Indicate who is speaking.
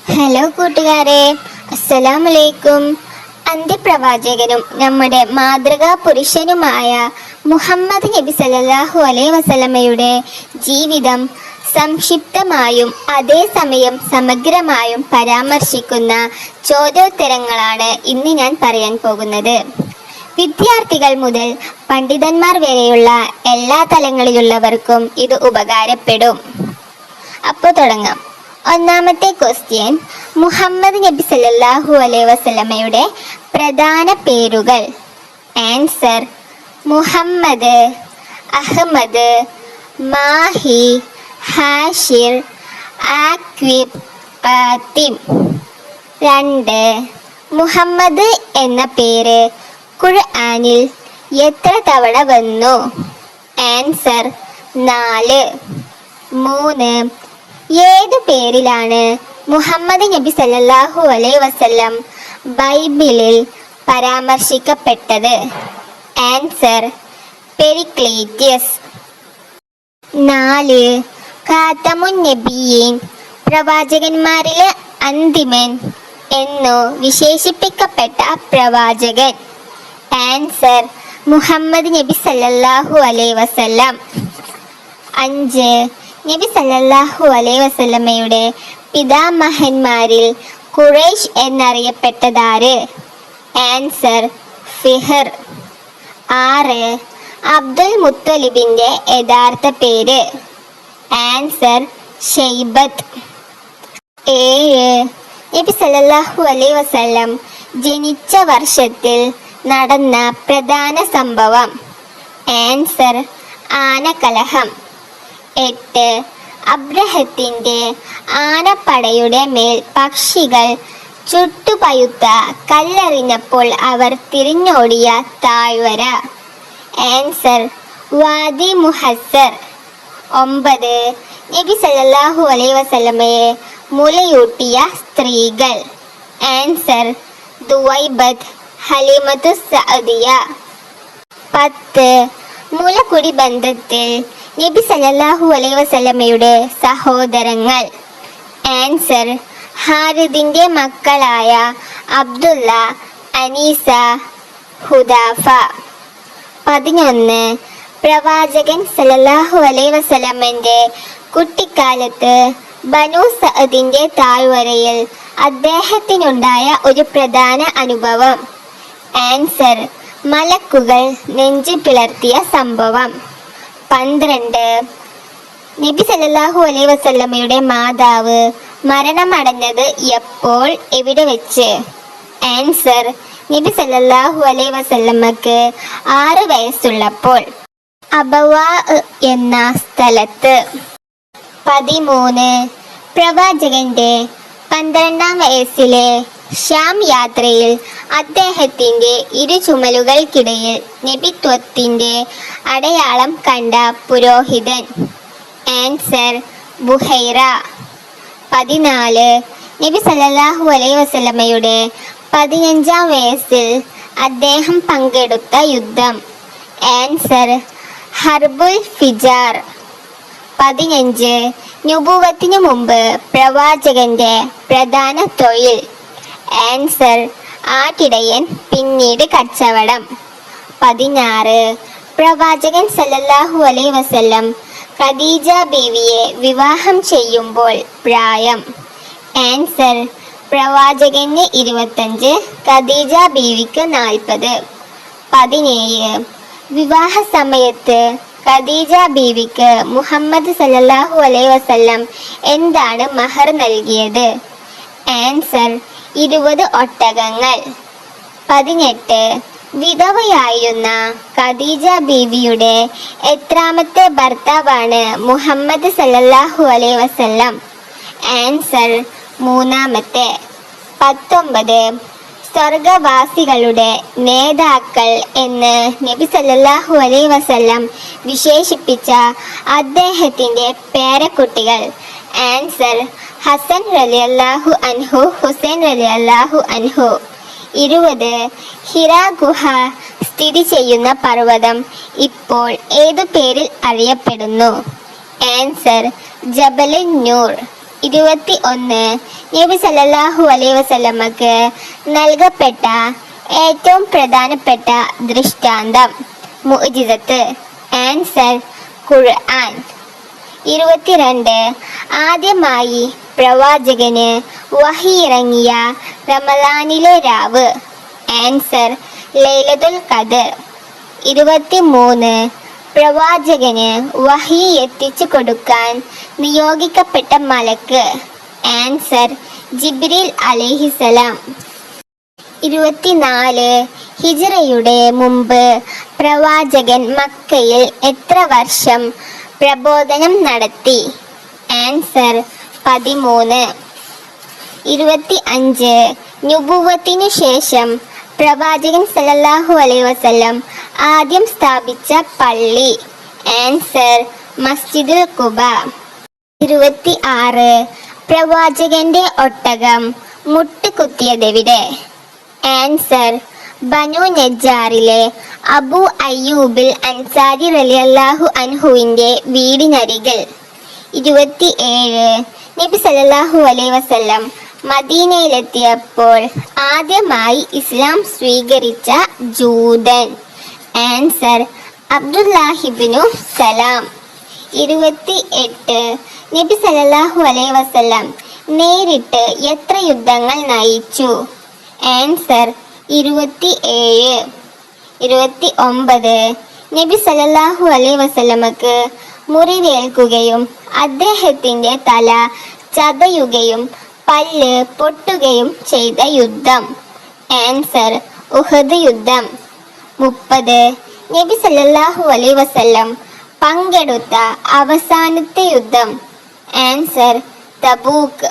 Speaker 1: Hello കൂട്ടുകാരെ അസ്സലാമലൈക്കും അന്ത്യപ്രവാചകനും നമ്മുടെ മാതൃകാ പുരുഷനുമായ മുഹമ്മദ് നബി സല്ലല്ലാഹു അലൈ വസലമയുടെ ജീവിതം സംക്ഷിപ്തമായും അതേസമയം സമഗ്രമായും പരാമർശിക്കുന്ന ചോദ്യോത്തരങ്ങളാണ് ഇന്ന് ഞാൻ പറയാൻ പോകുന്നത്. വിദ്യാർത്ഥികൾ മുതൽ പണ്ഡിതന്മാർ വരെയുള്ള എല്ലാ തലങ്ങളിലുള്ളവർക്കും ഇത് ഉപകാരപ്പെടും. അപ്പോൾ തുടങ്ങാം. ഒന്നാമത്തെ ക്വസ്റ്റ്യൻ മുഹമ്മദ് നബി സല്ലല്ലാഹു അലൈ വസല്ലമയുടെ പ്രധാന പേരുകൾ. ആൻസർ മുഹമ്മദ് അഹമ്മദ് മാഹി ഹാഷിർ ആക്വിബ് രണ്ട്. മുഹമ്മദ് എന്ന പേര് ഖുർആനിൽ എത്ര തവണ വന്നു? ആൻസർ നാല്. മൂന്ന്. ഏത് പേരിലാണ് മുഹമ്മദ് നബി സല്ലല്ലാഹു അലൈ വസല്ലം ബൈബിളിൽ പരാമർശിക്കപ്പെട്ടത്? ആൻസർ പെരിക്ലേറ്റിയസ്. നാല് ഖാത്തമുൻ നബിയീൻ പ്രവാചകന്മാരിലെ അന്തിമൻ എന്നു വിശേഷിപ്പിക്കപ്പെട്ട പ്രവാചകൻ. ആൻസർ മുഹമ്മദ് നബി സല്ലല്ലാഹു അലൈ വസല്ലം. അഞ്ച് നബി സല്ലല്ലാഹു അലൈഹി വസല്ലമയുടെ പിതാമഹന്മാരിൽ ഖുറൈഷ് എന്നറിയപ്പെട്ടതാര്? ആൻസർ ഫിഹർ. ആറ് അബ്ദുൽ മുത്തലിബിന്റെ യഥാർത്ഥ പേര്. ആൻസർ ഷെയ്ബത്ത് ഏഴ് നബി സല്ലല്ലാഹു അലൈഹി വസല്ലം ജനിച്ച വർഷത്തിൽ നടന്ന പ്രധാന സംഭവം. ആൻസർ ആനകലഹം. എട്ട്. അബ്രഹത്തിന്റെ ആനപ്പടയുടെ മേൽ പക്ഷികൾ ചുട്ടുപയുത്ത കല്ലെറിഞ്ഞപ്പോൾ അവർ തിരിഞ്ഞോടിയ താഴ്വര. ആൻസർ വാദി മുഹസർ ഒമ്പത്. നബി സല്ലല്ലാഹു അലൈ വസല്ലമയെ മുലയൂട്ടിയ സ്ത്രീകൾ. ആൻസർ ദുവൈബത്ത് ഹലീമത്തു സഅദിയ. പത്ത്. മുലക്കുടി ബന്ധത്തിൽ നബി സലല്ലാഹു അലൈഹി വസല്ലമയുടെ സഹോദരങ്ങൾ. ആൻസർ ഹാരിദിന്റെ മക്കളായ അബ്ദുള്ള അനീസ ഹുദാഫ. പതിനൊന്ന് പ്രവാചകൻ സലല്ലാഹു അലൈഹി വസല്ലമന്റെ കുട്ടിക്കാലത്ത് ബനു സഅദിന്റെ താഴ്വരയിൽ അദ്ദേഹത്തിനുണ്ടായ ഒരു പ്രധാന അനുഭവം. ആൻസർ മലക്കുകൾ നെഞ്ചു പിളർത്തിയ സംഭവം. പന്ത്രണ്ട്. നബി സല്ലല്ലാഹു അലൈ വസല്ലമ്മയുടെ മാതാവ് മരണമടഞ്ഞത് എപ്പോൾ എവിടെ വെച്ച്? ആൻസർ നബി സല്ലല്ലാഹു അലൈ വസല്ലമ്മക്ക് ആറ് വയസ്സുള്ളപ്പോൾ. അബവ എന്ന സ്ഥലത്ത്. പതിമൂന്ന്. പ്രവാചകന്റെ പന്ത്രണ്ടാം വയസ്സിലെ ഷ്യാം യാത്രയിൽ അദ്ദേഹത്തിന്റെ ഇരു ചുമലുകൾക്കിടയിൽ നബിത്വത്തിന്റെ അടയാളം കണ്ട പുരോഹിതൻ ആൻസർ ബുഹൈറ. പതിനാല് നബി സല്ലല്ലാഹു അലൈഹി വസല്ലമയുടെ പതിനഞ്ചാം വയസ്സിൽ അദ്ദേഹം പങ്കെടുത്ത യുദ്ധം. ആൻസർ ഹർബുൽ ഫിജാർ. പതിനഞ്ച് നുപൂവത്തിനു മുമ്പ് പ്രവാചകന്റെ പ്രധാന തൊഴിൽ. ആൻസർ. ആട്ടിടയൻ പിന്നീട് കച്ചവടം. പതിനാറ്. പ്രവാചകൻ സല്ലല്ലാഹു അലൈ വസല്ലം ഖദീജ ബീവിയെ വിവാഹം ചെയ്യുമ്പോൾ പ്രായം. ആൻസർ. പ്രവാചകന് ഇരുപത്തഞ്ച് ഖദീജ ബീവിക്ക് നാൽപ്പത്. പതിനേഴ്. വിവാഹ സമയത്ത് ഖദീജ ബീവിക്ക് മുഹമ്മദ് സല്ലല്ലാഹു അലൈഹി വസല്ലം എന്താണ് മഹർ നൽകിയത്? ആൻസർ. ഇരുപത് ഒട്ടകങ്ങൾ. പതിനെട്ട്. വിധവയായിരുന്ന ഖദീജ ബീവിയുടെ എത്രാമത്തെ ഭർത്താവാണ് മുഹമ്മദ് സല്ലല്ലാഹു അലൈ വസല്ലം. ആൻസർ മൂന്നാമത്തെ. പത്തൊമ്പത്. സ്വർഗവാസികളുടെ നേതാക്കൾ എന്ന് നബി സല്ലല്ലാഹു അലൈ വസല്ലം വിശേഷിപ്പിച്ച അദ്ദേഹത്തിന്റെ പേരക്കുട്ടികൾ. ആൻസർ ഹസൻ റലിയല്ലാഹു അൻഹു ഹുസൈൻ റലിയല്ലാഹു അൻഹു. ഇരുപത് ഹിറ ഗുഹ സ്ഥിതി ചെയ്യുന്ന പർവതം ഇപ്പോൾ ഏതു പേരിൽ അറിയപ്പെടുന്നു? ആൻസർ ജബലിൻ നൂർ. ഇരുപത്തി ഒന്ന് നബി സല്ലല്ലാഹു അലൈഹി വസല്ലമക്ക് നൽകപ്പെട്ട ഏറ്റവും പ്രധാനപ്പെട്ട ദൃഷ്ടാന്തം മുജിതത്ത് ആൻസർ ഖുർആൻ. ഇരുപത്തിരണ്ട് ആദ്യമായി പ്രവാചകന് വഹിയിറങ്ങിയ റമലാനിലെ രാവ്. ആൻസർ ലൈലത്തുൽ ഖദർ. ഇരുപത്തിമൂന്ന് പ്രവാചകന് വഹി എത്തിച്ചു കൊടുക്കാൻ നിയോഗിക്കപ്പെട്ട മലക്ക്. ആൻസർ ജിബ്രിൽ അലഹിസലാം ഇരുപത്തിനാല് ഹിജറയുടെ മുമ്പ് പ്രവാചകൻ മക്കയിൽ എത്ര വർഷം പ്രബോധനം നടത്തി? ആൻസർ പതിമൂന്ന്. ഇരുപത്തി അഞ്ച് നുബുവത്തിനു ശേഷം പ്രവാചകൻ സലല്ലാഹു അലൈ വസല്ലം ആദ്യം സ്ഥാപിച്ച പള്ളി. ആൻസർ മസ്ജിദുൽ കുബ ഇരുപത്തി ആറ് പ്രവാചകന്റെ ഒട്ടകം മുട്ടുകുത്തിയതെവിടെ? ആൻസർ ബനു നെജാറിലെ അബു അയ്യൂബിൽ അൻസാരി റളിയല്ലാഹു അൻഹുവിന്റെ വീടിനരികിൽ. ഇരുപത്തി ഏഴ് നബി സല്ലല്ലാഹു അലൈ വസല്ലം മദീനയിലെത്തിയപ്പോൾ ആദ്യമായി ഇസ്ലാം സ്വീകരിച്ച ജൂതൻ ആൻസർ അബ്ദുല്ലാഹിബിനു സലാം. ഇരുപത്തി എട്ട് നബി സല്ലല്ലാഹു അലൈ വസല്ലം നേരിട്ട് എത്ര യുദ്ധങ്ങൾ നയിച്ചു? ആൻസർ ഇരുപത്തി ഏഴ് ഇരുപത്തി ഒമ്പത് നബി സല്ലല്ലാഹു അലൈ വസല്ലമക്ക് മുറിവേൽക്കുകയും അദ്ദേഹത്തിന്റെ തല ചതയുകയും പല്ല് പൊട്ടുകയും ചെയ്ത യുദ്ധം. ആൻസർ ഉഹദ് യുദ്ധം. മുപ്പത് നബി സല്ലല്ലാഹു അലൈഹി വസല്ലം പങ്കെടുത്ത അവസാനത്തെ യുദ്ധം. Answer Tabuk.